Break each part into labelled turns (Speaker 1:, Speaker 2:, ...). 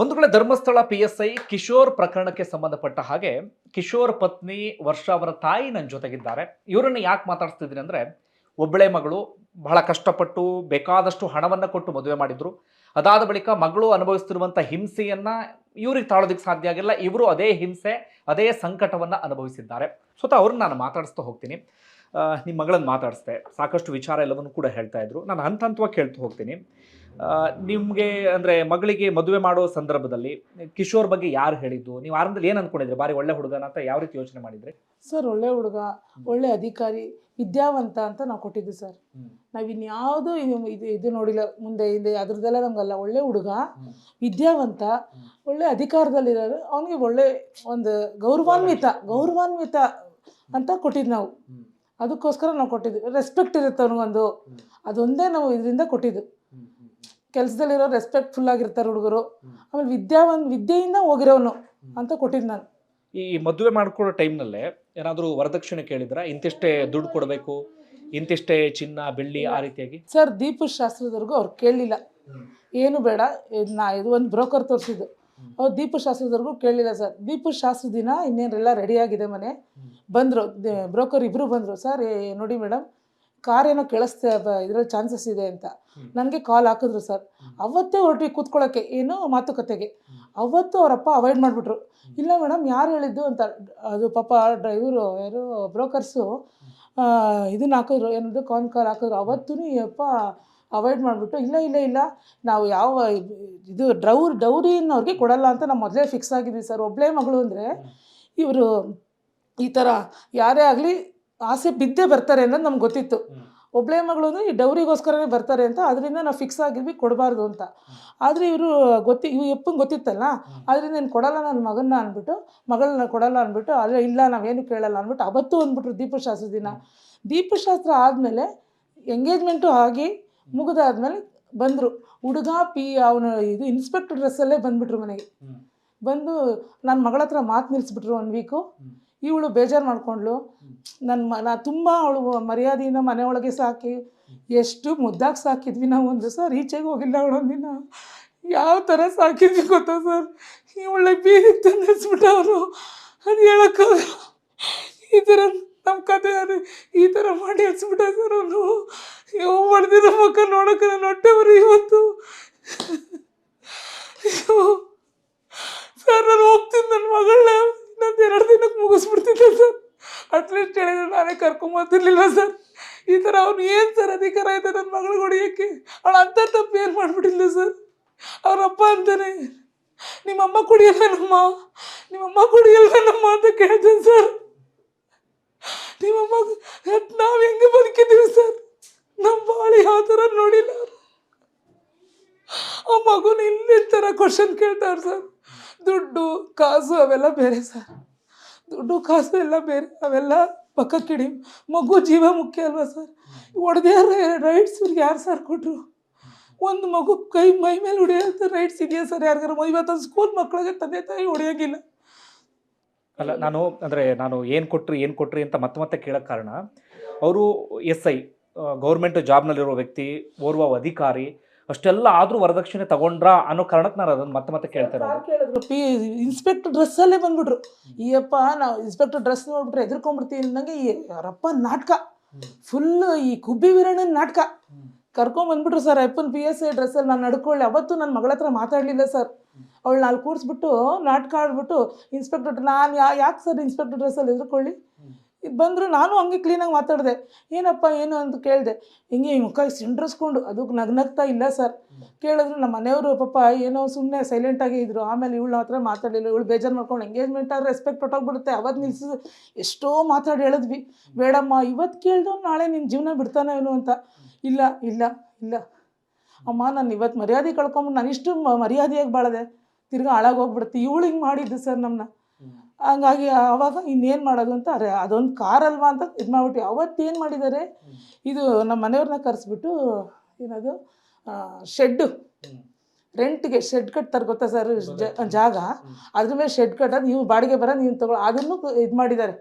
Speaker 1: ಬಂಧುಗಳೇ Dharmasthala P S I Kishore ಪ್ರಕರಣಕ್ಕೆ ಸಂಬಂಧಪಟ್ಟ ಹಾಗೆ ಕಿಶೋರ್ ಪತ್ನಿ ವರ್ಷ ಅವರ ತಾಯಿ ನನ್ನ ಜೊತೆಗಿದ್ದಾರೆ. ಇವರನ್ನು ಯಾಕೆ ಮಾತಾಡ್ಸ್ತಿದ್ದೀನಿ ಅಂದರೆ ಒಬ್ಬಳೆ ಮಗಳು ಬಹಳ ಕಷ್ಟಪಟ್ಟು ಬೇಕಾದಷ್ಟು ಹಣವನ್ನು ಕೊಟ್ಟು ಮದುವೆ ಮಾಡಿದ್ರು. ಅದಾದ ಬಳಿಕ ಮಗಳು ಅನುಭವಿಸ್ತಿರುವಂಥ ಹಿಂಸೆಯನ್ನು ಇವ್ರಿಗೆ ತಾಳೋದಕ್ಕೆ ಸಾಧ್ಯ ಆಗಿಲ್ಲ. ಇವರು ಅದೇ ಹಿಂಸೆ, ಅದೇ ಸಂಕಟವನ್ನು ಅನುಭವಿಸಿದ್ದಾರೆ. ಸ್ವತಃ ಅವ್ರನ್ನ ನಾನು ಮಾತಾಡಿಸ್ತಾ ಹೋಗ್ತೀನಿ. ನಿಮ್ಮ ಮಗಳನ್ನ ಮಾತಾಡಿಸ್ದೆ. ಸಾಕಷ್ಟು ವಿಚಾರ ಎಲ್ಲವನ್ನು ಕೂಡ ಹೇಳ್ತಾ ಇದ್ರು. ನಾನು ಹಂತ ಹಂತವಾಗಿ ಕೇಳ್ತಾ ಹೋಗ್ತೀನಿ. ನಿಮಗೆ ಅಂದರೆ ಮಗಳಿಗೆ ಮದುವೆ ಮಾಡೋ ಸಂದರ್ಭದಲ್ಲಿ ಕಿಶೋರ್ ಬಗ್ಗೆ ಯಾರು ಹೇಳಿದ್ದು? ನೀವು ಆರಂಭದಲ್ಲಿ ಏನು ಅನ್ಕೊಂಡಿದ್ರಿ? ಬಾರಿ ಒಳ್ಳೆ ಹುಡುಗನ ಅಂತ ಯಾವ ರೀತಿ ಯೋಚನೆ ಮಾಡಿದ್ರಿ?
Speaker 2: ಸರ್ ಒಳ್ಳೆ ಹುಡುಗ ಒಳ್ಳೆ ಅಧಿಕಾರಿ ವಿದ್ಯಾವಂತ ಅಂತ ನಾವು ಕೊಟ್ಟಿದ್ದು ಸರ್. ನಾವು ಇನ್ಯಾವುದೂ ಇದು ಇದು ನೋಡಿಲ್ಲ ಮುಂದೆ ಹಿಂದೆ ಅದ್ರದ್ದೆಲ್ಲ ನಮಗಲ್ಲ. ಒಳ್ಳೆ ಹುಡುಗ ವಿದ್ಯಾವಂತ. ಒಳ್ಳೆ ಅಧಿಕಾರದಲ್ಲಿರೋರು ಅವನಿಗೆ ಒಳ್ಳೆ ಒಂದು ಗೌರವಾನ್ವಿತ ಗೌರವಾನ್ವಿತ ಅಂತ ಕೊಟ್ಟಿದ್ದು ನಾವು. ಅದಕ್ಕೋಸ್ಕರ ನಾವು ಕೊಟ್ಟಿದ್ವಿ ರೆಸ್ಪೆಕ್ಟ್ ಇರುತ್ತೆ ಅವನಿಗೊಂದು. ಅದೊಂದೇ ನಾವು ಇದರಿಂದ ಕೊಟ್ಟಿದ್ದು. ಕೆಲಸದಲ್ಲಿರೋ ರೆಸ್ಪೆಕ್ಟ್ಫುಲ್ ಆಗಿರ್ತಾರೆ ಹುಡುಗರು. ಆಮೇಲೆ ವಿದ್ಯಾವಂತ ವಿದ್ಯೆಯಿಂದ ಹೋಗಿರೋನು ಅಂತ ಕೊಟ್ಟಿದ್ದು ನಾನು.
Speaker 1: ಈ ಮದುವೆ ಮಾಡ್ಕೊಳ್ಳೋ ಟೈಮ್ನಲ್ಲೇ ಏನಾದರೂ ವರದಕ್ಷಿಣೆ ಕೇಳಿದ್ರ? ಇಂತಿಷ್ಟೇ ದುಡ್ಡು ಕೊಡಬೇಕು ಇಂತಿಷ್ಟೇ ಚಿನ್ನ ಬೆಳ್ಳಿ ಆ ರೀತಿಯಾಗಿ?
Speaker 2: ಸರ್ ದೀಪ ಶಾಸ್ತ್ರದವರೆಗೂ ಅವ್ರು ಕೇಳಲಿಲ್ಲ. ಏನು ಬೇಡ ಇದ್ ನಾ ಇದು ಒಂದು ಬ್ರೋಕರ್ ತೋರಿಸಿದ್ದು. ಅವ್ರು ದೀಪ ಶಾಸ್ತ್ರದವರೆಗೂ ಕೇಳಲಿಲ್ಲ ಸರ್. ದೀಪ ಶಾಸ್ತ್ರ ದಿನ ಇನ್ನೇನೆಲ್ಲ ರೆಡಿಯಾಗಿದೆ ಮನೆ. ಬಂದರು ಬ್ರೋಕರ್ ಇಬ್ಬರು ಬಂದರು. ಸರ್ ಏ- ನೋಡಿ ಮೇಡಮ್ ಕಾರ್ ಏನೋ ಕೇಳಿಸ್ತಾ ಇದ್ರಲ್ಲಿ ಚಾನ್ಸಸ್ ಇದೆ ಅಂತ. ನನಗೆ ಕಾಲ್ ಹಾಕಿದ್ರು ಸರ್ ಅವತ್ತೇ ಹೊರಟ್ವಿ ಕೂತ್ಕೊಳ್ಳೋಕ್ಕೆ ಏನೋ ಮಾತುಕತೆಗೆ. ಅವತ್ತು ಅವರಪ್ಪ ಅವಾಯ್ಡ್ ಮಾಡಿಬಿಟ್ರು. ಇಲ್ಲ ಮೇಡಮ್ ಯಾರು ಹೇಳಿದ್ದು ಅಂತ. ಅದು ಪಾಪ ಡ್ರೈವರು ಯಾರು ಬ್ರೋಕರ್ಸು ಇದನ್ನ ಹಾಕಿದ್ರು ಏನದು ಕಾನ್ ಕಾಲ್ ಹಾಕಿದ್ರು. ಅವತ್ತೂ ಅಪ್ಪ ಅವಾಯ್ಡ್ ಮಾಡಿಬಿಟ್ಟು ಇಲ್ಲ ಇಲ್ಲ ಇಲ್ಲ. ನಾವು ಯಾವ ಇದು ಡ್ರೌರ್ ಡೌರಿನ ಅವ್ರಿಗೆ ಕೊಡಲ್ಲ ಅಂತ ನಾವು ಮೊದಲೇ ಫಿಕ್ಸ್ ಆಗಿದ್ವಿ ಸರ್ ಒಬ್ಬಳೇ ಮಗಳು ಅಂದರೆ ಇವರು ಈ ಥರ ಯಾರೇ ಆಗಲಿ ಆಸೆ ಬಿದ್ದೇ ಬರ್ತಾರೆ ಅನ್ನೋದು ನಮ್ಗೆ ಗೊತ್ತಿತ್ತು. ಒಬ್ಬಳೇ ಮಗಳು ಈ ಡೌರಿಗೋಸ್ಕರನೇ ಬರ್ತಾರೆ ಅಂತ ಅದರಿಂದ ನಾವು ಫಿಕ್ಸ್ ಆಗಿದ್ವಿ ಕೊಡಬಾರ್ದು ಅಂತ. ಆದರೆ ಇವರು ಗೊತ್ತಿ ಇವು ಎಪ್ಪಂಗೆ ಗೊತ್ತಿತ್ತಲ್ಲ? ಅದರಿಂದ ಏನು ಕೊಡಲ್ಲ ನನ್ನ ಮಗನ್ನ ಅಂದ್ಬಿಟ್ಟು ಮಗಳನ್ನ ಕೊಡಲ್ಲ ಅಂದ್ಬಿಟ್ಟು ಆದರೆ ಇಲ್ಲ ನಾವೇನು ಕೇಳಲ್ಲ ಅಂದ್ಬಿಟ್ಟು ಅವತ್ತು ಅಂದ್ಬಿಟ್ರು ದೀಪಶಾಸ್ತ್ರ ದಿನ. ದೀಪಶಾಸ್ತ್ರ ಆದಮೇಲೆ ಎಂಗೇಜ್ಮೆಂಟು ಆಗಿ ಮುಗಿದಾದ್ಮೇಲೆ ಬಂದರು. ಹುಡುಗ ಪಿ ಅವನು ಇದು ಇನ್ಸ್ಪೆಕ್ಟರ್ ಡ್ರೆಸ್ಸಲ್ಲೇ ಬಂದುಬಿಟ್ರು ಮನೆಗೆ. ಬಂದು ನನ್ನ ಮಗಳ ಹತ್ರ ಮಾತು ನಿಲ್ಲಿಸ್ಬಿಟ್ರು ಒಂದು ವೀಕು ಇವಳು ಬೇಜಾರು ಮಾಡ್ಕೊಂಡ್ಳು. ನನ್ನ ಮ, ನಾ ತುಂಬ ಅವಳು ಮರ್ಯಾದೆಯಿಂದ ಮನೆಯೊಳಗೆ ಸಾಕಿ, ಎಷ್ಟು ಮುದ್ದಾಗಿ ಸಾಕಿದ್ವಿ ನಾವು ಒಂದು ಸರ್, ಈಚೆಗೆ ಹೋಗಿಲ್ಲ ಅವಳೊಂದಿನ ಯಾವ ಥರ ಸಾಕಿದ್ವಿ ಗೊತ್ತಾ ಸರ್? ಇವಳೆ ಬೀದಿಗೆ ಅವರು ಅದು ಹೇಳೋಕ್ಕಾಗಲ್ಲ ಈ ಥರ ನಮ್ಮ ಕತೆ ಅದು, ಈ ಥರ ಮಾಡಿ ಹಚ್ಬಿಟ್ಟ ಸರ್ ಅವನು. ಇವ್ ಹೊಡೆದಿರೋ ಮುಖ ನೋಡೋಕೆ ನಾನು ಹೊಟ್ಟೆ ಬರೀ ಇವತ್ತು ಅಯ್ಯೋ. ಸರ್ ನಾನು ಹೋಗ್ತೀನಿ ನನ್ನ ಮಗಳನ್ನ ಇನ್ನೊಂದು ಎರಡು ದಿನಕ್ಕೆ ಮುಗಿಸ್ಬಿಡ್ತಿದ್ದೆ ಸರ್ ಹೇಳಿದ್ರೆ ನಾನೇ ಕರ್ಕೊಂಬರ್ತಿರ್ಲಿಲ್ಲ ಸರ್? ಈ ಥರ ಅವ್ನು ಏನು ಸರ್ ಅಧಿಕಾರ ಐತೆ ನನ್ನ ಮಗಳು ಹೊಡಿಯೋಕ್ಕೆ? ಅವಳು ಅಂಥ ತಪ್ಪು ಏನು ಮಾಡಿಬಿಟ್ಟಿಲ್ಲ ಸರ್? ಅವರಪ್ಪ ಅಂತಾನೆ ನಿಮ್ಮಮ್ಮ ಕುಡಿಯಲ್ವೇನಮ್ಮ ನಿಮ್ಮಮ್ಮ ಕುಡಿಯಲ್ಲಮ್ಮ ಅಂತ ಕೇಳ್ತೇನೆ ಸರ್. ನಿಮ್ಮಮ್ಮ ನಾವು ಹೆಂಗೆ ಬದುಕಿದ್ದೀವಿ ಸರ್? ನಮ್ಮ ಬಾಳಿ ಯಾವ ಥರ ನೋಡಿಲ್ಲ. ಆ ಮಗುನ ಇಲ್ಲಿ ಥರ ಕ್ವಶನ್ ಕೇಳ್ತಾರೆ ಸರ್. ದುಡ್ಡು, ಕಾಸು ಅವೆಲ್ಲ ಬೇರೆ ಸರ್. ದುಡ್ಡು, ಕಾಸು ಎಲ್ಲ ಬೇರೆ, ಅವೆಲ್ಲ ಪಕ್ಕಕ್ಕಿಡಿ. ಮಗು ಜೀವ ಮುಖ್ಯ ಅಲ್ವಾ ಸರ್? ಹೊಡೆದ್ಯಾರ ರೈಟ್ಸ್ ಇವ್ರಿಗೆ ಯಾರು ಸರ್ ಕೊಟ್ಟರು ಒಂದು ಮಗು ಕೈ, ಮೈ ಮೇಲೆ ಹೊಡೆಯೋಂಥ ರೈಟ್ಸ್ ಇದೆಯಾ ಸರ್ ಯಾರಿಗಾರ? ಇವತ್ತೊಂದು ಸ್ಕೂಲ್ ಮಕ್ಕಳಿಗೆ ತಂದೆ ತಾಯಿ ಹೊಡೆಯೋಂಗಿಲ್ಲ
Speaker 1: ಅಲ್ಲ, ನಾನು ಅಂದರೆ ನಾನು ಏನು ಕೊಟ್ಟರು ಏನು ಕೊಟ್ರಿ ಅಂತ ಮತ್ತೆ ಮತ್ತೆ ಕೇಳೋಕ್ಕೆ ಕಾರಣ, ಅವರು ಎಸ್ ಐ ಗೌರ್ಮೆಂಟ್ ಜಾಬ್ನಲ್ಲಿರೋ ವ್ಯಕ್ತಿ, ಓರ್ವ ಅಧಿಕಾರಿ ಅಷ್ಟೆಲ್ಲ ಆದ್ರೂ ವರದಕ್ಷಿಣೆ ತಗೊಂಡ್ರಾ ಅನ್ನೋ ಕಾರಣಕ್ಕೆ ನಾನು ಅದನ್ನ ಮತ್ತೆ ಮತ್ತೆ ಕೇಳ್ತಾರೆ ಇರೋದು.
Speaker 2: ಕೇಳಿದ್ರು? P inspector ಡ್ರೆಸ್ಸಲ್ಲೇ ಬಂದ್ಬಿಟ್ರು. ಈಯಪ್ಪ ನಾವು ಇನ್ಸ್ಪೆಕ್ಟರ್ ಡ್ರೆಸ್ ನೋಡ್ಬಿಟ್ರೆ ಎದ್ರುಕೊಂಡ್ಬಿಡ್ತೀವಿ ನಂಗೆ ಯಾರಪ್ಪ ನಾಟಕ. ಫುಲ್ ಈ ಕುಬ್ಬಿ ವೀರಣ್ಣನ ನಾಟಕ. ಕರ್ಕೊಂಬಂದ್ಬಿಟ್ರು ಸರ್ ಅಪ್ಪನ್ ಪಿ ಎಸ್ ಐ ಡ್ರೆಸ್ಸಲ್ಲಿ ನಾನು ನಡ್ಕೊಳ್ಳಿ. ಅವತ್ತು ನನ್ನ ಮಗಳ ಹತ್ರ ಮಾತಾಡ್ಲಿಲ್ಲ ಸರ್ ಅವಳು ನಾಲ್ಕು ಕೂರಿಸ್ಬಿಟ್ಟು ನಾಟಕ ಆಡ್ಬಿಟ್ಟು ಇನ್ಸ್ಪೆಕ್ಟರ್ ನಾನು ಯಾಕೆ ಸರ್ ಇನ್ಸ್ಪೆಕ್ಟರ್ ಡ್ರೆಸ್ಸಲ್ಲಿ ಎದ್ರುಕೊಳ್ಳಿ? ಇದು ಬಂದರು ನಾನು ಹಂಗೆ ಕ್ಲೀನಾಗಿ ಮಾತಾಡಿದೆ. ಏನಪ್ಪ ಏನು ಅಂತ ಕೇಳಿದೆ. ಹಿಂಗೆ ಮುಖ ಸಿಂಡ್ರಸ್ಕೊಂಡು ಅದಕ್ಕೆ ನಗ್ನಗ್ತಾ ಇಲ್ಲ ಸರ್. ಕೇಳಿದ್ರು ನಮ್ಮ ಮನೆಯವರು ಪಾಪ ಏನೋ ಸುಮ್ಮನೆ ಸೈಲೆಂಟಾಗಿ ಇದ್ರು. ಆಮೇಲೆ ಇವಳು ಹತ್ರ ಮಾತಾಡಲಿಲ್ಲ. ಇವಳು ಬೇಜಾರು ಮಾಡ್ಕೊಂಡು ಎಂಗೇಜ್ಮೆಂಟ್ ಆದರೆ ರೆಸ್ಪೆಕ್ಟ್ ಹೊಟ್ಟೋಗ್ಬಿಡುತ್ತೆ ಅವತ್ತು ನಿಲ್ಸಿದ್ರು ಎಷ್ಟೋ ಮಾತಾಡಿ ಹೇಳಿದ್ವಿ. ಬೇಡಮ್ಮ ಇವತ್ತು ಕೇಳಿದ್ರು ನಾಳೆ ನಿನ್ನ ಜೀವನ ಬಿಡ್ತಾನೆ ಏನು ಅಂತ. ಇಲ್ಲ ಇಲ್ಲ ಇಲ್ಲ. ಅಮ್ಮ, ನಾನು ಇವತ್ತು ಮರ್ಯಾದೆ ಕಳ್ಕೊಂಬಿಟ್ಟು ನಾನು ಇಷ್ಟು ಮರ್ಯಾದೆಯಾಗಿ ಬಾಳದೆ. ತಿರ್ಗಾ ಹಾಳಾಗೋಗ್ಬಿಡುತ್ತೆ ಇವಳು ಹಿಂಗೆ ಮಾಡಿದ್ದು ಸರ್ ನಮ್ಮನ್ನ ಹಂಗಾಗಿ ಆವಾಗ ಇನ್ನೇನು ಮಾಡೋದು ಅಂತ ಅರೆ ಅದೊಂದು ಕಾರಲ್ವಾ ಅಂತ ಇದು ಮಾಡ್ಬಿಟ್ಟು ಅವತ್ತೇನು ಮಾಡಿದ್ದಾರೆ ಇದು ನಮ್ಮ ಮನೆಯವ್ರನ್ನ ಕರೆಸ್ಬಿಟ್ಟು ಏನದು ಶೆಡ್ಡು ರೆಂಟ್ಗೆ ಶೆಡ್ ಕಟ್ತಾರೆ ಗೊತ್ತಾ ಸರ್? ಜಾಗ. ಅದ್ರ ಮೇಲೆ ಶೆಡ್ ಕಟ್ಟೋದು ನೀವು ಬಾಡಿಗೆ ಬರ ನೀವು ತಗೋ ಅದನ್ನು ಇದು ಮಾಡಿದ್ದಾರೆ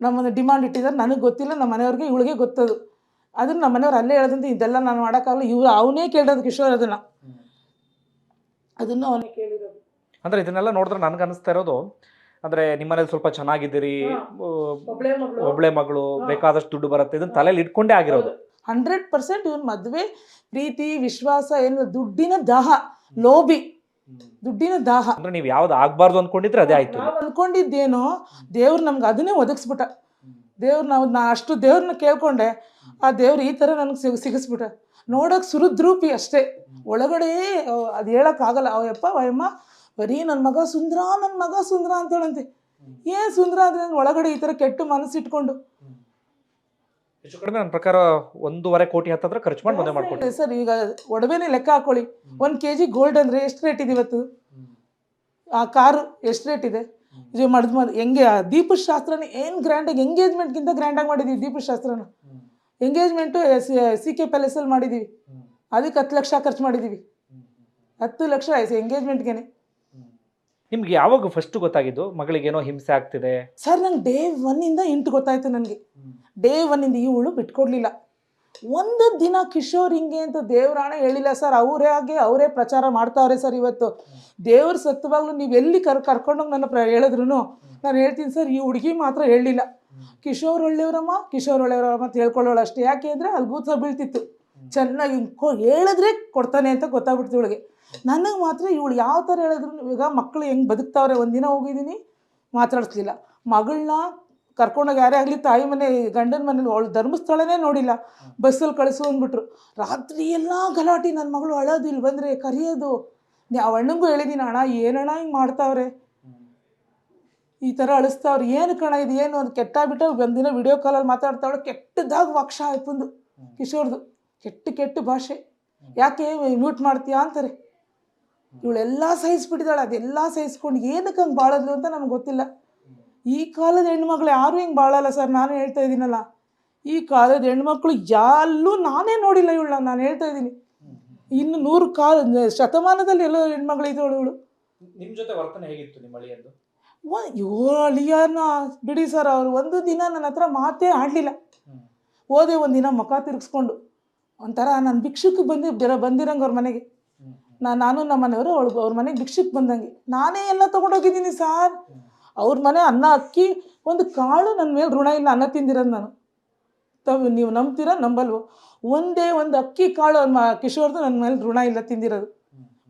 Speaker 2: ನಮ್ಮನ್ನು ಡಿಮಾಂಡ್ ಇಟ್ಟಿದ್ದಾರೆ ನನಗೆ ಗೊತ್ತಿಲ್ಲ ನಮ್ಮ ಮನೆಯವ್ರಿಗೆ ಇವಳಿಗೆ ಗೊತ್ತದು. ಅದನ್ನು ನಮ್ಮ ಮನೆಯವ್ರು ಅಲ್ಲೇ ಹೇಳೋದಂತ ಇದೆಲ್ಲ ನಾನು ಮಾಡೋಕ್ಕಾಗಲ್ಲ. ಇವ್ರು ಅವನೇ ಕೇಳೋದು ಕಿಶೋರ್ ಅದನ್ನು. ಅದನ್ನು ಅವನೇ ಕೇಳಿರೋದು.
Speaker 1: ಅಂದ್ರೆ ಇದನ್ನೆಲ್ಲ ನೋಡಿದ್ರೆ ನನಗೆ ಅನಿಸ್ತಾ ಇರೋದು ಅಂದ್ರೆ ನಿಮ್ಮನೇಲಿ ಸ್ವಲ್ಪ ಚೆನ್ನಾಗಿದ್ದೀರಿ.
Speaker 2: ಒಬ್ಳೆ ಮಗಳು.
Speaker 1: ಒಬ್ಳೆ ಮಗಳು ಬೇಕಾದಷ್ಟು ದುಡ್ಡು ಬರುತ್ತೆ. ಇದನ್ನ ತಲೆಯಲ್ಲಿ ಇಟ್ಕೊಂಡೇ ಆಗಿರೋದು.
Speaker 2: ಹಂಡ್ರೆಡ್ ಪರ್ಸೆಂಟ್ ಇವನ್ ಮದ್ವೆ ಪ್ರೀತಿ ವಿಶ್ವಾಸ ಏನು ದುಡ್ಡಿನ ದಾಹ ಲೋಭಿ. ದುಡ್ಡಿನ ದಾಹ.
Speaker 1: ಅಂದ್ರೆ ನೀವು ಯಾವ್ದು ಆಗ್ಬಾರ್ದು ಅನ್ಕೊಂಡಿದ್ರೆ ಅದೇ ಆಯ್ತು.
Speaker 2: ನಾವು ಅನ್ಕೊಂಡಿದ್ದೇನೋ ದೇವ್ರು ನಮ್ಗೆ ಅದನ್ನೇ ಒದಗಿಸ್ಬಿಟ್ಟ. ದೇವ್ರು ನಾವು ನಾ ಅಷ್ಟು ದೇವ್ರನ್ನ ಕೇಳ್ಕೊಂಡೆ ಆ ದೇವ್ರು ಈ ಥರ ನನಗೆ ಸಿಗ ಸಿಗಿಸ್ಬಿಟ್ಟ. ನೋಡೋಕೆ ಸುರುದ್ರೂಪಿ ಅಷ್ಟೇ. ಒಳಗಡೆ ಅದು ಹೇಳೋಕ್ಕಾಗಲ್ಲ ಅವಯಪ್ಪ ಅವಯಮ್ಮ ಬರೀ ನನ್ನ ಮಗ ಸುಂದ್ರ ನನ್ನ ಮಗ ಸುಂದ್ರ ಅಂತೇಳಂತೆ. ಏನು ಸುಂದ್ರ ಅಂದ್ರೆ ಒಳಗಡೆ ಈ ಥರ ಕೆಟ್ಟ ಮನಸ್ಸಿಟ್ಕೊಂಡು?
Speaker 1: ಹೆಚ್ಚು ಕಡಿಮೆ ನನ್ನ ಪ್ರಕಾರ ಒಂದೂವರೆ ಕೋಟಿ ಹತ್ತತ್ರ ಖರ್ಚು ಮಾಡಿ ಮದುವೆ ಮಾಡ್ಕೊಟ್ಟು
Speaker 2: ಸರ್ ಈಗ ಒಡವೆನೇ ಲೆಕ್ಕ ಹಾಕೊಳ್ಳಿ. ಒಂದು ಕೆ ಜಿ ಗೋಲ್ಡ್ ಅಂದರೆ ಎಷ್ಟು ರೇಟ್ ಇದೆ ಇವತ್ತು? ಆ ಕಾರು ಎಷ್ಟು ರೇಟ್ ಇದೆ? ಇದು ಮಾಡಿದ್ ಮದ್ ಹೆಂಗೆ ಆ ದೀಪ ಶಾಸ್ತ್ರನ ಏನು ಗ್ರ್ಯಾಂಡಾಗಿ ಎಂಗೇಜ್ಮೆಂಟ್ಗಿಂತ ಗ್ರ್ಯಾಂಡಾಗಿ ಮಾಡಿದ್ದೀವಿ ದೀಪ ಶಾಸ್ತ್ರನ ಎಂಗೇಜ್ಮೆಂಟು ಸಿ ಕೆ ಪ್ಯಾಲೇಸಲ್ಲಿ ಮಾಡಿದ್ದೀವಿ ಅದಕ್ಕೆ ಹತ್ತು ಲಕ್ಷ ಖರ್ಚು ಮಾಡಿದ್ದೀವಿ ಹತ್ತು ಲಕ್ಷ ಎಂಗೇಜ್ಮೆಂಟ್ಗೆ
Speaker 1: ನಿಮ್ಗೆ ಯಾವಾಗ ಫಸ್ಟ್ ಗೊತ್ತಾಗಿದ್ದು ಮಗಳಿಗೇನೋ ಹಿಂಸೆ ಆಗ್ತಿದೆ?
Speaker 2: ಸರ್ ನಂಗೆ ಡೇ ಒನ್ನಿಂದ ಎಂಟು ಗೊತ್ತಾಯ್ತು ನನಗೆ. ಡೇ ಒನ್ನಿಂದ ಇವಳು ಬಿಟ್ಕೊಡ್ಲಿಲ್ಲ. ಒಂದು ದಿನ ಕಿಶೋರ್ ಹಿಂಗೆ ಅಂತ ದೇವ್ರಾಣ ಹೇಳಿಲ್ಲ ಸರ್ ಅವರೇ ಆಗಿ ಅವರೇ ಪ್ರಚಾರ ಮಾಡ್ತಾವ್ರೆ ಸರ್ ಇವತ್ತು. ದೇವ್ರ ಸತ್ವಾಗ್ಲೂ ನೀವು ಎಲ್ಲಿ ಕರ್ ಕರ್ಕೊಂಡೋಗಿ ನನ್ನ ಪ್ರ ಹೇಳಿದ್ರು ನಾನು ಹೇಳ್ತೀನಿ ಸರ್ ಈ ಹುಡುಗಿ ಮಾತ್ರ ಹೇಳಿಲ್ಲ. ಕಿಶೋರ್ ಒಳ್ಳೆಯವರಮ್ಮ ಕಿಶೋರ್ ಒಳ್ಳೆಯವರಮ್ಮ ಅಂತ ಹೇಳ್ಕೊಳ್ಳೋಳು ಅಷ್ಟೇ. ಯಾಕೆ ಅಂದರೆ ಅಲ್ಲಿ ಭೂತ ಬೀಳ್ತಿತ್ತು. ಚೆನ್ನಾಗಿ ಹಿಂಗ್ ಹೇಳಿದ್ರೆ ಕೊಡ್ತಾನೆ ಅಂತ ಗೊತ್ತಾಗ್ಬಿಡ್ತು ಇವಳಿಗೆ. ನನಗೆ ಮಾತ್ರ ಇವಳು ಯಾವ ಥರ ಹೇಳಿದ್ರು ಈಗ ಮಕ್ಕಳು ಹೆಂಗೆ ಬದುಕ್ತಾವ್ರೆ? ಒಂದಿನ ಹೋಗಿದ್ದೀನಿ, ಮಾತಾಡಿಸ್ಲಿಲ್ಲ. ಮಗಳನ್ನ ಕರ್ಕೊಂಡೋಗಿ ಯಾರೇ ಆಗಲಿ ತಾಯಿ ಮನೆ, ಗಂಡನ ಮನೇಲಿ ಅವಳು ಧರ್ಮಸ್ಥಳನೇ ನೋಡಿಲ್ಲ. ಬಸ್ಸಲ್ಲಿ ಕಳಿಸು ಅಂದ್ಬಿಟ್ರು. ರಾತ್ರಿ ಎಲ್ಲ ಗಲಾಟೆ ನನ್ನ ಮಗಳು ಅಳೋದು, ಇಲ್ಲಿ ಬಂದರೆ ಕರೆಯೋದು. ಯಾವ ಅಣ್ಣಂಗೂ ಹೇಳಿದ್ದೀನಿ ಅಣ್ಣ, ಏನಣ್ಣ ಹಿಂಗೆ ಮಾಡ್ತಾವ್ರೆ? ಈ ಥರ ಅಳಿಸ್ತಾವ್ರೆ. ಏನು ಕಣ ಇದು, ಏನು? ಒಂದು ಕೆಟ್ಟ ಬಿಟ್ಟು ಒಂದಿನ ವಿಡಿಯೋ ಕಾಲಲ್ಲಿ ಮಾತಾಡ್ತಾವಳೆ. ಕೆಟ್ಟದಾಗ ವಕ್ಷ ಆಯ್ಪಂದು ಕಿಶೋರ್ದು. ಕೆಟ್ಟ ಕೆಟ್ಟ ಭಾಷೆ. ಯಾಕೆ ಮ್ಯೂಟ್ ಮಾಡ್ತೀಯಾ ಅಂತಾರೆ. ಇವಳೆಲ್ಲ ಸಹಿಸ್ಬಿಟ್ಟಿದ್ದಾಳೆ ಅದೆಲ್ಲ ಸಹಿಸ್ಕೊಂಡು ಏನಕ್ಕೆ ಹಂಗೆ ಬಾಳದ್ಲು ಅಂತ ನಮ್ಗೆ ಗೊತ್ತಿಲ್ಲ. ಈ ಕಾಲದ ಹೆಣ್ಮಕ್ಳು ಯಾರು ಹಿಂಗೆ ಬಾಳಲ್ಲ ಸರ್ ನಾನು ಹೇಳ್ತಾ ಇದ್ದೀನಲ್ಲ. ಈ ಕಾಲದ ಹೆಣ್ಮಕ್ಳು ಎಲ್ಲೂ ನಾನೇ ನೋಡಿಲ್ಲ ಇವಳು ನಾನು ಹೇಳ್ತಾ ಇದ್ದೀನಿ. ಇನ್ನು ನೂರು ಕಾಲ ಶತಮಾನದಲ್ಲಿ ಎಲ್ಲೋ ಹೆಣ್ಮಗಳು ಇದ್ದವಳು ಇವಳು.
Speaker 1: ನಿಮ್ಮ ಜೊತೆ ವರ್ತನೆ ಹೇಗಿತ್ತು ನಿಮ್ಮ ಅಳಿಯದ್ದು
Speaker 2: ಇವ್ರು ಅಳಿಯನ ಬಿಡಿ ಸರ್ ಅವರು ಒಂದು ದಿನ ನನ್ನ ಹತ್ರ ಮಾತೇ ಆಡಲಿಲ್ಲ. ಹೋದೆ ಒಂದು ದಿನ ಮುಖ ತಿರುಗಿಸ್ಕೊಂಡು. ಒಂಥರ ನಾನು ಭಿಕ್ಷಕ್ಕೆ ಬಂದು ಬಂದಿರಂಗೆ ಅವ್ರ ಮನೆಗೆ. ನಾ ನಾನು ನಮ್ಮ ಮನೆಯವರು ಅವ್ಳು ಅವ್ರ ಮನೆಗೆ ಭಿಕ್ಷಕ್ಕೆ ಬಂದಂಗೆ. ನಾನೇ ಎಲ್ಲ ತೊಗೊಂಡೋಗಿದ್ದೀನಿ ಸಾರ್. ಅವ್ರ ಮನೆ ಅನ್ನ ಅಕ್ಕಿ ಒಂದು ಕಾಳು ನನ್ನ ಮೇಲೆ ಋಣ ಇಲ್ಲ ಅನ್ನ ತಿಂದಿರೋದು ನಾನು. ತವ್ ನೀವು ನಂಬ್ತೀರಾ? ನಂಬಲ್ವೋ? ಒಂದೇ ಒಂದು ಅಕ್ಕಿ ಕಾಳು ಅವ್ರ ಮ ಕಿಶೋರ್ದು ನನ್ನ ಮೇಲೆ ಋಣ ಇಲ್ಲ ತಿಂದಿರೋದು.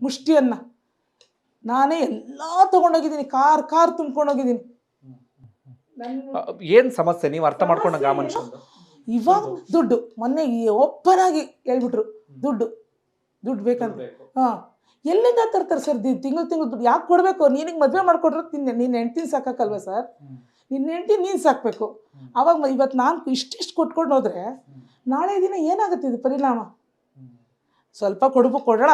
Speaker 2: ಮುಷ್ಟಿ ಅನ್ನ ನಾನೇ ಎಲ್ಲ ತೊಗೊಂಡೋಗಿದ್ದೀನಿ. Car car ತುಂಬ್ಕೊಂಡೋಗಿದ್ದೀನಿ.
Speaker 1: ಏನ್ ಸಮಸ್ಯೆ? ನೀವು ಅರ್ಥ ಮಾಡ್ಕೊಂಡಾಗ ಆ
Speaker 2: ಇವಾಗ ದುಡ್ಡು. ಮೊನ್ನೆ ಓಪನ್ ಆಗಿ ಹೇಳ್ಬಿಟ್ರು. ದುಡ್ಡು. ದುಡ್ಡು ಬೇಕಂತ. ಹಾಂ. ಎಲ್ಲಿಂದ ತರ್ತಾರೆ ಸರ್ ತಿಂಗಳು ತಿಂಗಳು ದುಡ್ಡು? ಯಾಕೆ ಕೊಡಬೇಕು? ನೀನಿಗೆ ಮದುವೆ ಮಾಡಿಕೊಟ್ರೆ ತಿನ್ನ ನಿನ್ನ ಹೆಂಡ್ತಿನ ಸಾಕಲ್ವ ಸರ್? ನಿನ್ನ ಹೆಂಡ್ತಿ ನೀನು ಸಾಕಬೇಕು. ಅವಾಗ ಇವತ್ತು ನಾನು ಇಷ್ಟಿಷ್ಟು ಕೊಟ್ಕೊಂಡು ಹೋದ್ರೆ ನಾಳೆ ದಿನ ಏನಾಗುತ್ತೆ ಇದು ಪರಿಣಾಮ? ಸ್ವಲ್ಪ ಕೊಡಬು ಕೊಡೋಣ.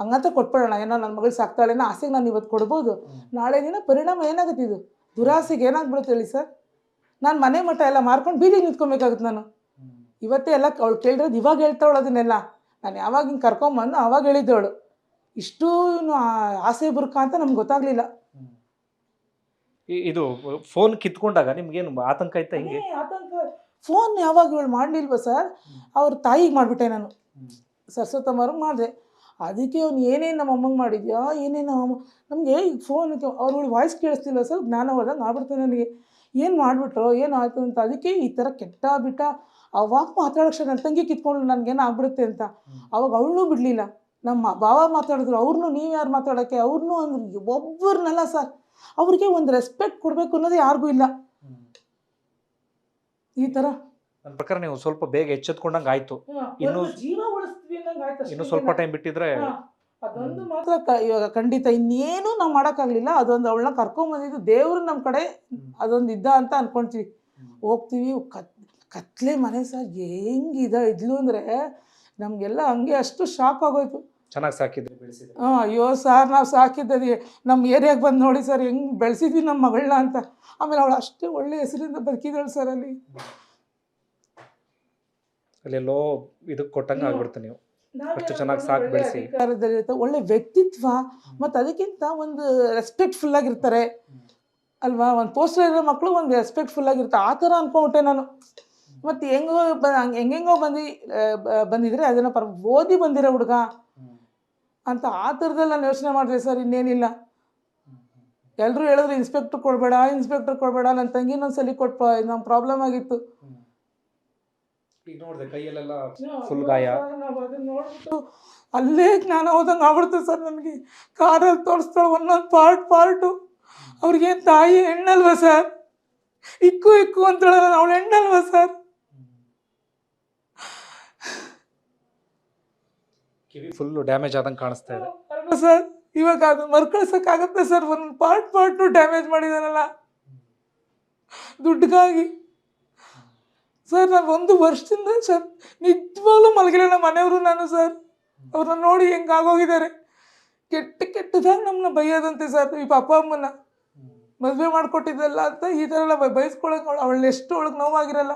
Speaker 2: ಹಂಗಂತ ಕೊಟ್ಬಿಡೋಣ. ಏನೋ ನನ್ನ ಮಗಳು ಸಾಕ್ತಾಳೇನೋ ಆಸೆಗೆ ನಾನು ಇವತ್ತು ಕೊಡ್ಬೋದು. ನಾಳೆ ದಿನ ಪರಿಣಾಮ ಏನಾಗುತ್ತೆ ಇದು? ದುರಾಸೆಗೆ ಏನಾಗ್ಬಿಡುತ್ತೆ ಹೇಳಿ ಸರ್? ನಾನು ಮನೆ ಮಠ ಎಲ್ಲ ಮಾರ್ಕೊಂಡು ಬೀದಿಗೆ ನಿಂತ್ಕೊಬೇಕಾಗುತ್ತೆ ನಾನು. ಇವತ್ತೇ ಎಲ್ಲ ಅವಳು ಕೇಳಿರೋದು ಇವಾಗ ಹೇಳ್ತಾವಳು ಅದನ್ನೆಲ್ಲ. ನಾನು ಯಾವಾಗ ಹಿಂಗೆ ಕರ್ಕೊಂಬಂದು ಅವಾಗ ಹೇಳಿದ್ದವಳು ಇಷ್ಟು ಇವ್ನು ಆಸೆ ಬುರ್ಕ ಅಂತ ನಮ್ಗೆ ಗೊತ್ತಾಗ್ಲಿಲ್ಲ.
Speaker 1: ಇದು ಫೋನ್ ಕಿತ್ಕೊಂಡಾಗ ನಿಮ್ಗೇನು ಆತಂಕ ಇತ್ತ ಹಿಂಗೆ?
Speaker 2: ಫೋನ್ ಯಾವಾಗ ಇವಳು ಮಾಡಲಿಲ್ವ ಸರ್? ಅವ್ರ ತಾಯಿಗೆ ಮಾಡಿಬಿಟ್ಟೆ ನಾನು. ಸರಸ್ವತಮ್ಮವ್ರಿಗೆ ಮಾಡಿದೆ. ಅದಕ್ಕೆ ಅವ್ನು ಏನೇನು ನಮ್ಮ ಅಮ್ಮಂಗೆ ಮಾಡಿದ್ಯಾ ಏನೇನು ನಮ್ಮ ನಮಗೆ ಈಗ ಫೋನ್ ಅವ್ರುಗಳು ವಾಯ್ಸ್ ಕೇಳಿಸ್ತಿಲ್ಲ ಸರ್? ಜ್ಞಾನ ಹೋದಂಗೆ ಆಗ್ಬಿಡ್ತೇನೆ ನನಗೆ. ಏನು ಮಾಡಿಬಿಟ್ರು ಏನು ಆಯಿತು ಅಂತ. ಅದಕ್ಕೆ ಈ ಥರ ಕೆಟ್ಟ ಬಿಟ್ಟ ಅವಾಗ ಮಾತಾಡೋಕ್ಷ ನನ್ನ ತಂಗಿ ಕಿತ್ಕೊಂಡು ನನಗೇನು ಆಗ್ಬಿಡುತ್ತೆ ಅಂತ. ಅವಾಗ ಅವಳನ್ನೂ ಬಿಡಲಿಲ್ಲ. ನಮ್ಮ ಭಾವ ಮಾತಾಡಿದ್ರು ಅವ್ರನ್ನೂ ನೀವು ಯಾರು ಮಾತಾಡೋಕ್ಕೆ ಅವ್ರನ್ನೂ ಅಂದ್ರೆ ಒಬ್ಬರನ್ನೆಲ್ಲ ಸರ್ ಅವ್ರಿಗೆ ಒಂದು ರೆಸ್ಪೆಕ್ಟ್ ಕೊಡಬೇಕು ಅನ್ನೋದು ಯಾರಿಗೂ ಇಲ್ಲ. ಈ ಥರ
Speaker 1: ನನ್ನ ಪ್ರಕಾರ ನೀವು ಸ್ವಲ್ಪ ಬೇಗ ಎಚ್ಚೆತ್ಕೊಂಡಂಗೆ ಆಯಿತು. ಇನ್ನು-
Speaker 2: ಜೀವ ಉಳಿಸ್ತೀವಿ ಅನ್ನಂಗ್ ಆಯ್ತು
Speaker 1: ಇನ್ನು ಸ್ವಲ್ಪ ಟೈಮ್ ಬಿಟ್ಟಿದ್ರೆ
Speaker 2: ಅದೊಂದು ಮಾತ್ರ ಕ- ಇವಾಗ ಖಂಡಿತ ಇನ್ನೇನು ನಾವು ಮಾಡೋಕ್ಕಾಗಲಿಲ್ಲ. ಅದೊಂದು ಅವಳನ್ನ ಕರ್ಕೊಂಬಂದಿದ್ದು ದೇವ್ರು ನಮ್ಮ ಕಡೆ. ಅದೊಂದು ಇದ್ದ ಅಂತ ಅನ್ಕೊಂತೀವಿ. ಹೋಗ್ತೀವಿ ಕತ್ಲೆ ಮನೆ ಸರ್ ಹೆಂಗಿದ ಇದ್ಲು ಅಂದರೆ ನಮಗೆಲ್ಲ ಹಂಗೆ ಅಷ್ಟು ಶಾಕ್ ಆಗೋಯ್ತು.
Speaker 1: ಚೆನ್ನಾಗಿ ಸಾಕಿದ್ರು ಬೆಳೆಸಿದ್ರು.
Speaker 2: ಹಾಂ ಅಯ್ಯೋ ಸರ್ ನಾವು ಸಾಕಿದ್ದದಿ ನಮ್ಮ ಏರಿಯಾಗೆ ಬಂದು ನೋಡಿ ಸರ್ ಹೆಂಗೆ ಬೆಳೆಸಿದ್ವಿ ನಮ್ಮ ಮಗಳನ್ನ ಅಂತ. ಆಮೇಲೆ ಅವಳು ಅಷ್ಟೇ ಒಳ್ಳೆ ಹೆಸರಿಂದ ಬದುಕಿದಳು ಸರ್ ಅಲ್ಲಿ.
Speaker 1: ಅಲ್ಲೆಲ್ಲೋ ಇದಕ್ಕೆ ಕೊಟ್ಟಂಗೆ ಆಗ್ಬಿಡ್ತು ನೀವು. ಅಷ್ಟು ಚೆನ್ನಾಗಿ ಸಾಕು ಬೆಳೆಸಿ.
Speaker 2: ಅಧಿಕಾರದಲ್ಲಿರುತ್ತೆ ಒಳ್ಳೆ ವ್ಯಕ್ತಿತ್ವ ಮತ್ತು ಅದಕ್ಕಿಂತ ಒಂದು ರೆಸ್ಪೆಕ್ಟ್ಫುಲ್ ಆಗಿರ್ತಾರೆ. ಅಲ್ವಾ? ಒಂದು ಪೋಸ್ಟರ್ ಇರೋ ಮಕ್ಕಳು ಒಂದು ರೆಸ್ಪೆಕ್ಟ್ಫುಲ್ ಆಗಿರ್ತಾರೆ. ಆ ಥರ ಅನ್ಕೊಂಬಿಟ್ಟೆ ನಾನು. ಮತ್ತು ಹೆಂಗೋ ಬ ಹಂಗ್- ಹೆಂಗೆಂಗೋ ಬಂದು ಬಂದಿದ್ರೆ ಅದನ್ನು ಪರ್ ಓದಿ ಬಂದಿರೋ ಹುಡುಗ. ಅಂತ ಆ ಥರದಲ್ಲಿ ನಾನು ಯೋಚನೆ ಮಾಡಿದೆ ಸರ್ ಇನ್ನೇನಿಲ್ಲ. ಎಲ್ಲರೂ ಹೇಳಿದ್ರು ಇನ್ಸ್ಪೆಕ್ಟ್ರ್ ಕೊಡಬೇಡ ಇನ್ಸ್ಪೆಕ್ಟ್ರ್ ಕೊಡಬೇಡ ನನ್ನ ತಂಗಿನ ಸಲ ಕೊಟ್ಟು ನಮ್ಮ ಪ್ರಾಬ್ಲಮ್ ಆಗಿತ್ತು. ಅಲ್ಲೇ ಜ್ಞಾನ ಹೋದಂಗೆ ಆಗ್ಬಿಡ್ತು ಸರ್ ನನಗೆ. ಕಾರಲ್ಲಿ ತೋರಿಸ್ತಾಳೆ ಒಂದೊಂದು ಪಾರ್ಟ್ ಪಾರ್ಟು. ಅವ್ರಿಗೆ ತಾಯಿ ಹೆಣ್ಣಲ್ವಾ ಸರ್? ಇಕ್ಕು ಇಕ್ಕು ಅಂತೇಳಲ್ಲ ಅವಳು ಹೆಣ್ಣಲ್ವಾ ಸರ್?
Speaker 1: ಕಿವಿ ಫುಲ್ ಡ್ಯಾಮೇಜ್ ಆದಂಗೆ ಕಾಣಿಸ್ತಾ ಇದೆ.
Speaker 2: ಸರ್, ಇವಾಗ ಅದು ಮರ್ಕಳ್ಸೋಕ್ಕಾಗತ್ತೆ ಸರ್? ಒಂದು ಪಾರ್ಟ್ ಪಾರ್ಟ್ನು ಡ್ಯಾಮೇಜ್ ಮಾಡಿದಾನಲ್ಲ ದುಡ್ಡಿಗಾಗಿ. ಸರ್, ನಾನು ಒಂದು ವರ್ಷದಿಂದ ಸರ್, ನಿಜವಾಗ್ಲೂ ಮಲಗಿಲ್ಲ ನಮ್ಮ ಮನೆಯವರು ನಾನು ಸರ್. ಅವ್ರನ್ನ ನೋಡಿ ಹೆಂಗಾಗೋಗಿದ್ದಾರೆ ಕೆಟ್ಟ ಕೆಟ್ಟದಾಗಿ ನಮ್ಮನ್ನ ಬೈಯೋದಂತೆ ಸರ್, ಈ ಪಾಪ ಅಮ್ಮನ ಮದುವೆ ಮಾಡಿಕೊಟ್ಟಿದ್ದಲ್ಲ ಅಂತ ಈ ಥರ ಎಲ್ಲ ಬಯಸ್ಕೊಳಕ್ಕೆ ಅವಳು ಎಷ್ಟು ಒಳಗೆ ನೋವಾಗಿರಲ್ಲ.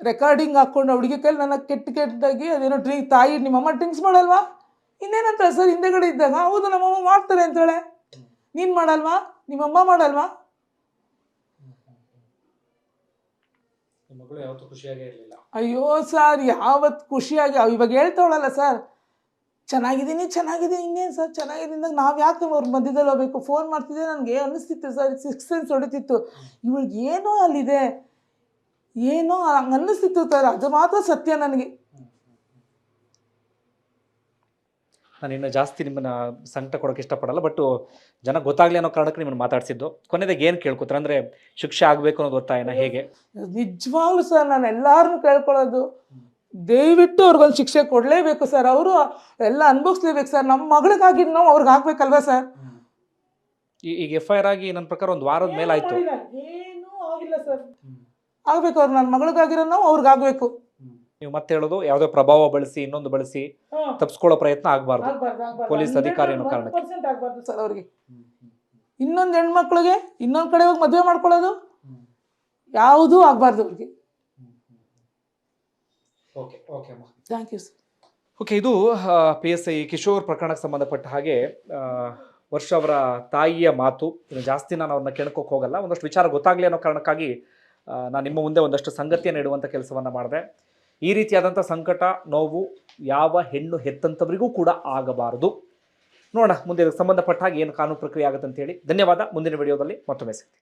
Speaker 2: ರೆಕಾರ್ಡಿಂಗ್ ಹಾಕ್ಕೊಂಡು ಅವಳಿಗೆ ಕೈಲಿ ನನ್ನ ಕೆಟ್ಟ ಕೆಟ್ಟದಾಗಿ ಅದೇನೋ ಡ್ರಿಂಕ್ ತಾಯಿ ನಿಮ್ಮಮ್ಮ ಡ್ರಿಂಕ್ಸ್ ಮಾಡಲ್ವಾ? ಇನ್ನೇನಂತಾರೆ ಸರ್ ಹಿಂದೆಗಡೆ ಇದ್ದಾಗ ಹೌದು ನಮ್ಮಮ್ಮ ಮಾಡ್ತಾರೆ ಅಂತೇಳೆ. ನೀನು ಮಾಡಲ್ವಾ? ನಿಮ್ಮಮ್ಮ ಮಾಡಲ್ವಾ? ಅಯ್ಯೋ ಸರ್ ಯಾವತ್ತು ಖುಷಿಯಾಗಿ ಇವಾಗ ಹೇಳ್ತಾವಳಲ್ಲ ಸರ್ ಚೆನ್ನಾಗಿದ್ದೀನಿ ಚೆನ್ನಾಗಿದೆ ಇನ್ನೇನು ಸರ್ ಚೆನ್ನಾಗಿದ್ದಾಗ ನಾವು ಯಾಕೆ ಅವ್ರ ಮಧ್ಯದಲ್ಲಿ ಹೋಗ್ಬೇಕು? ಫೋನ್ ಮಾಡ್ತಿದ್ದೆ ನನಗೆ ಅನಿಸ್ತಿತ್ತು ಸರ್ ಸಿಕ್ಸ್ ಸೆನ್ಸ್ ಹೊಡಿತಿತ್ತು. ಇವಳಿಗೆ ಏನೋ ಅಲ್ಲಿದೆ. ಏನೋ ಹಂಗೆ ಅನ್ನಿಸ್ತಿತ್ತು ಸರ್ ಅದು ಮಾತ್ರ ಸತ್ಯ ನನಗೆ.
Speaker 1: ನಾನು ಇನ್ನು ಜಾಸ್ತಿ ನಿಮ್ಮನ್ನ ಸಂಕಟ ಕೊಡೋಕೆ ಇಷ್ಟಪಡಲ್ಲ ಬಟ್ ಜನ ಗೊತ್ತಾಗ್ಲಿ ಅನ್ನೋ ಕಾರಣಕ್ಕೆ ನಿಮ್ಮನ್ನು ಮಾತಾಡ್ಸಿದ್ದು. ಕೊನೆದಾಗ ಏನು ಕೇಳ್ಕೊತಾರೆ? ಅಂದ್ರೆ ಶಿಕ್ಷೆ ಆಗಬೇಕು ಅನ್ನೋದು ಗೊತ್ತಾಯನ ಹೇಗೆ?
Speaker 2: ನಿಜವಾಗ್ಲೂ ಸರ್ ನಾನು ಎಲ್ಲಾರನ್ನೂ ಕೇಳ್ಕೊಳ್ಳೋದು. ದಯವಿಟ್ಟು ಅವ್ರಿಗೊಂದು ಶಿಕ್ಷೆ ಕೊಡಲೇಬೇಕು ಸರ್ ಅವರು ಎಲ್ಲ ಅನುಭವಿಸ್ಲೇಬೇಕು ಸರ್ ನಮ್ಮ ಮಗಳಿಗಾಗಿ ನಾವು ಅವ್ರಿಗೆ ಹಾಕ್ಬೇಕಲ್ವಾ ಸರ್
Speaker 1: ಈ- ಈಗ ಎಫ್ ಐ ಆರ್ ಆಗಿ ನನ್ನ ಪ್ರಕಾರ ಒಂದು ವಾರದ ಮೇಲೆ ಆಯ್ತು
Speaker 2: ಏನೂ ಆಗಿಲ್ಲ ಸರ್ ಆಗ್ಬೇಕು ಅವ್ರು ನನ್ನ ಮಗಳಿಗಾಗಿರೋ ನಾವು ಅವ್ರಿಗಾಗಬೇಕು
Speaker 1: ನೀವು ಮತ್ತೆ ಹೇಳೋದು ಯಾವುದೋ ಪ್ರಭಾವ ಬಳಸಿ ಇನ್ನೊಂದು ಬಳಸಿ ತಪ್ಪಿಸ್ಕೊಳ್ಳೋ ಪ್ರಯತ್ನ ಆಗಬಾರ್ದು. ಪೊಲೀಸ್ ಅಧಿಕಾರಿ ಅನ್ನೋ ಕಾರಣಕ್ಕೆ.
Speaker 2: ಆಗ್ಬಾರ್ದು ಸರ್ ಅವ್ರಿಗೆ. ಇನ್ನೊಂದು ಹೆಣ್ಮಕ್ಳಿಗೆ ಇನ್ನೊಂದು ಕಡೆ ಹೋಗಿ ಮದುವೆ ಮಾಡ್ಕೊಳ್ಳೋದು ಯಾವುದೂ ಆಗಬಾರ್ದು ಅವ್ರಿಗೆ.
Speaker 1: ಓಕೆ ಓಕೆ ಅಮ್ಮ.
Speaker 2: ಥ್ಯಾಂಕ್ ಯು ಸರ್
Speaker 1: ಓಕೆ ಇದು ಪಿ ಎಸ್ ಐ ಕಿಶೋರ್ ಪ್ರಕರಣಕ್ಕೆ ಸಂಬಂಧಪಟ್ಟ ಹಾಗೆ ವರ್ಷ ಅವರ ತಾಯಿಯ ಮಾತು. ಇನ್ನು ಜಾಸ್ತಿ ನಾನು ಅವ್ರನ್ನ ಕೆಣಕೋಕೆ ಹೋಗಲ್ಲ. ಒಂದಷ್ಟು ವಿಚಾರ ಗೊತ್ತಾಗಲಿ ಅನ್ನೋ ಕಾರಣಕ್ಕಾಗಿ ನಾನು ನಿಮ್ಮ ಮುಂದೆ ಒಂದಷ್ಟು ಸಂಗತಿಯನ್ನು ಇಡುವಂಥ ಕೆಲಸವನ್ನು ಮಾಡಿದೆ. ಈ ರೀತಿಯಾದಂಥ ಸಂಕಟ, ನೋವು ಯಾವ ಹೆಣ್ಣು ಹೆತ್ತಂಥವರಿಗೂ ಕೂಡ ಆಗಬಾರದು. ನೋಡೋಣ, ಮುಂದೆ ಸಂಬಂಧಪಟ್ಟ ಹಾಗೆ ಏನು ಕಾನೂನು ಪ್ರಕ್ರಿಯೆ ಆಗುತ್ತೆ ಅಂತೇಳಿ ಧನ್ಯವಾದ, ಮುಂದಿನ ವಿಡಿಯೋದಲ್ಲಿ ಮತ್ತೊಮ್ಮೆ ಸಿಗ್ತೀನಿ.